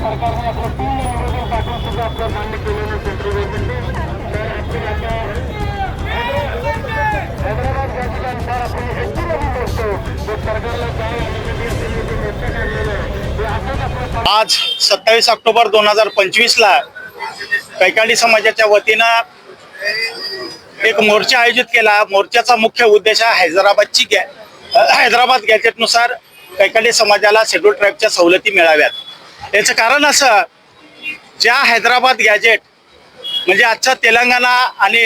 सरकारने आपलं तीन निवडणूक टाकून सुद्धा आपलं मान्य केलं नाही सेंट्रल गव्हर्नमेंट आज सत्तावीस ऑक्टोबर दोन हजार पंचवीसला कैकाडी समाजाच्या वतीनं एक मोर्चा आयोजित केला. मोर्चाचा मुख्य उद्देश हा हैदराबादची गॅ हैदराबाद गॅजेटनुसार कैकाडी समाजाला शेड्यूल ट्राईबच्या सवलती मिळाव्यात. याचं कारण असं ज्या हैदराबाद गॅजेट म्हणजे आजचा तेलंगणा आणि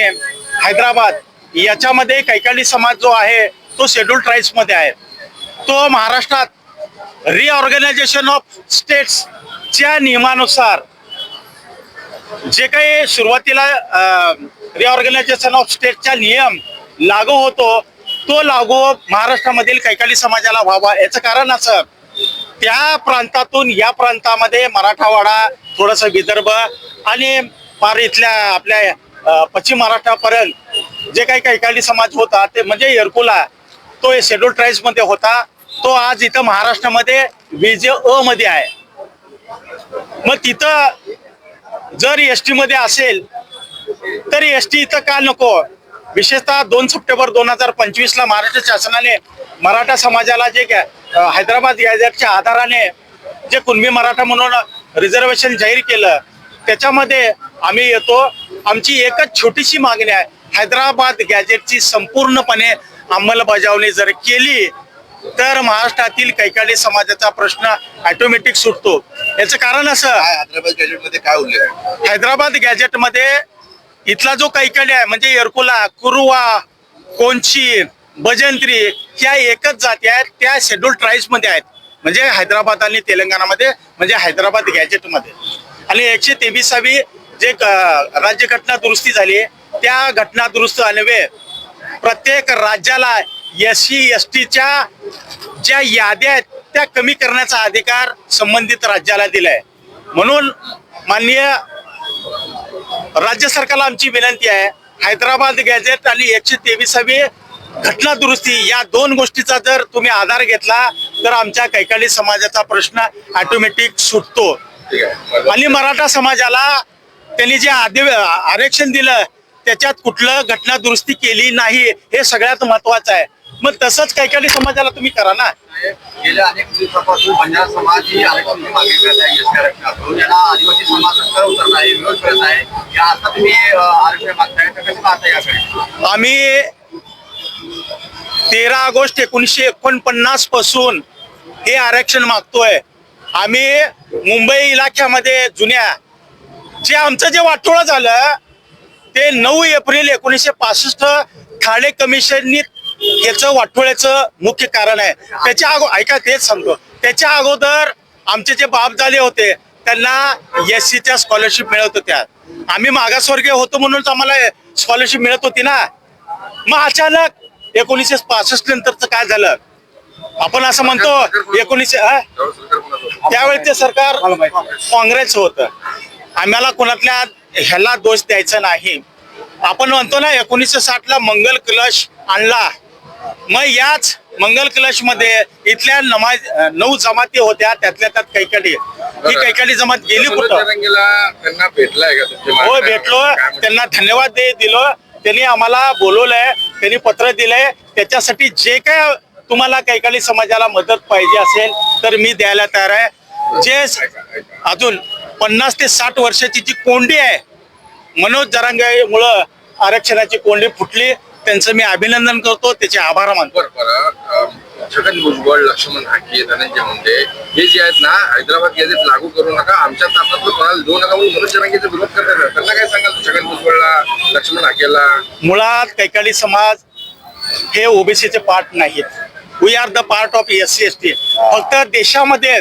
हैदराबाद याच्यामध्ये कैकाडी समाज जो आहे तो शेड्यूल ट्राईब्समध्ये आहे. तो महाराष्ट्रात रिऑर्गनायझेशन ऑफ स्टेट्सच्या नियमानुसार जे काही सुरुवातीला रिऑर्गनायझेशन ऑफ स्टेटचा नियम लागू होतो तो लागू महाराष्ट्रामधील कैकाली समाजाला व्हावा. याचं कारण असं त्या प्रांतातून या प्रांतामध्ये मराठावाडा थोडस विदर्भ आणि फार इथल्या आपल्या पश्चिम महाराष्ट्रापर्यंत जे काही कैकाली समाज होता ते म्हणजे येरकुला तो शेड्यूल ट्राईब्समध्ये होता. तो आज इथं महाराष्ट्रामध्ये विजे अ मध्ये आहे. मग तिथं जर एस टी मध्ये असेल तर एस टी इथं का नको? विशेषतः दोन सप्टेंबर दोन हजार पंचवीस ला महाराष्ट्र शासनाने मराठा समाजाला जे हैदराबाद गॅजेटच्या आधाराने जे कुणबी मराठा म्हणून रिझर्वेशन जाहीर केलं त्याच्यामध्ये आम्ही येतो. आमची एकच छोटीशी मागणी आहे. हैदराबाद गॅजेटची संपूर्णपणे अंमलबजावणी जर केली तर महाराष्ट्रातील कैकाडी समाजाचा प्रश्न ऑटोमॅटिक सुटतो. याचं कारण असं हैदराबाद गॅजेटमध्ये काय उल्लेख हैदराबाद गॅजेटमध्ये इथला जो कैकडी आहे म्हणजे एरकुला कुरुवा कोंची बजंत्री ह्या एकच जाती आहेत त्या शेड्यूल मध्ये आहेत. म्हणजे हैदराबाद आणि तेलंगणामध्ये म्हणजे हैदराबाद गॅजेटमध्ये आणि एकशे तेविसावी जे राज्यघटना दुरुस्ती झाली त्या घटना दुरुस्त अन्वये प्रत्येक राज्याला एस सी एस टीच्या ज्या याद्या आहेत त्या कमी करण्याचा अधिकार संबंधित राज्याला दिलाय. म्हणून माननीय राज्य सरकारला आमची विनंती आहे हैदराबाद गॅझेट आणि एकशे तेविसावी घटना दुरुस्ती या दोन गोष्टीचा जर तुम्ही आधार घेतला तर आमच्या कैकाली समाजाचा प्रश्न ऑटोमॅटिक सुटतो. आणि मराठा समाजाला त्यांनी जे आदि आरक्षण दिलं त्याच्यात कुठलं घटना दुरुस्ती केली नाही हे सगळ्यात महत्वाचं आहे. मग तसंच कैकाली समाजाला तुम्ही करा ना. गेल्या अनेक दिवसापासून बंजारा समाज ही आरक्षणाची मागणी करत आहे एस आरक्षणातून याला आदिवासी समाज रस्त्यावर उतरला आहे विरोध करत आहे या आता तुम्ही आरक्षण मागताय तर कसं पाहता याकडे? आम्ही तेरा ऑगस्ट एकोणीसशे एकोणपन्नासपासून हे आरक्षण मागतोय. आम्ही मुंबई इलाख्यामध्ये जुन्या जे आमचं जे वाटोळं झालं ते नऊ एप्रिल एकोणीसशे पासष्ट ठाणे कमिशननी याचं वाटोळ्याचं मुख्य कारण आहे. त्याच्या अगो ऐका तेच सांगतो. त्याच्या अगोदर आमचे जे बाप झाले होते त्यांना एस सीच्या स्कॉलरशिप मिळत होत्या. आम्ही मागासवर्गीय होतो म्हणूनच आम्हाला स्कॉलरशिप मिळत होती ना. मग अचानक एकोणीसशे पासष्ट नंतरच काय झालं? आपण असं म्हणतो एकोणीसशे हा? त्यावेळी ते सरकार काँग्रेस होतं. आम्हाला कोणातल्या ह्याला दोष द्यायचा नाही. आपण म्हणतो ना एकोणीसशे साठ ला मंगल कलश आणला. मग याच मंगल कलशमध्ये इथल्या नमाज नऊ जमाती होत्या त्यातल्या त्यात कैकाडी. ही कैकाडी जमात गेली कुठं? त्यांना भेटलाय का तुमच्या हो? भेटलो? त्यांना धन्यवाद दे दिलो. त्यांनी आम्हाला बोलवलंय त्यांनी पत्र दिलंय. त्याच्यासाठी जे काय तुम्हाला कैकाली समाजाला मदत पाहिजे असेल तर मी द्यायला तयार आहे. जे अजून पन्नास ते साठ वर्षाची जी कोंडी आहे मनोज जरांगेमुळं आरक्षणाची कोंडी फुटली. त्यांचं मी अभिनंदन करतो त्याचे आभार मानतो. छगन भुजबळ लक्ष्मण हाके धनंजय मुंडे हे जे आहेत ना हैदराबाद गॅजेट लागू करू नका. आमच्या तापातलं कोणाला देऊ नका म्हणून मनोज जरांगेचा विरोध करतात त्यांना काय सांगाल छगन भुजबळला लक्ष्मण हाकेला मुळात कैकाली समाज हे ओबीसीचे पार्ट नाहीत. We are the part of S C S T फक्त देशामध्ये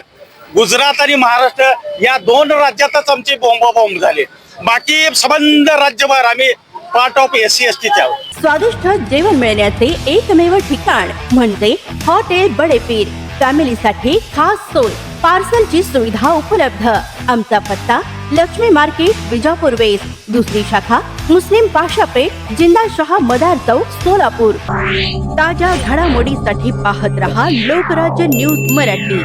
गुजरात आणि महाराष्ट्र या दोन राज्यातच आमचे बॉम्ब बॉम्ब झाले. बाकी संबंध राज्यभर आम्ही part of S C S टीचे स्वादिष्ट जेवण मिळण्याचे एकमेव ठिकाण म्हणजे हॉटेल बडेपीर. फॅमिलीसाठी खास सोय पार्सलची सुविधा उपलब्ध. आमचा पत्ता लक्ष्मी मार्केट विजापूर वेस्ट. दुसरी शाखा मुस्लिम पाशापेठ जिंदा शहा मदार चौक सोलापूर. ताज्या घडामोडीसाठी पाहत रहा लोकराज्य न्यूज मराठी.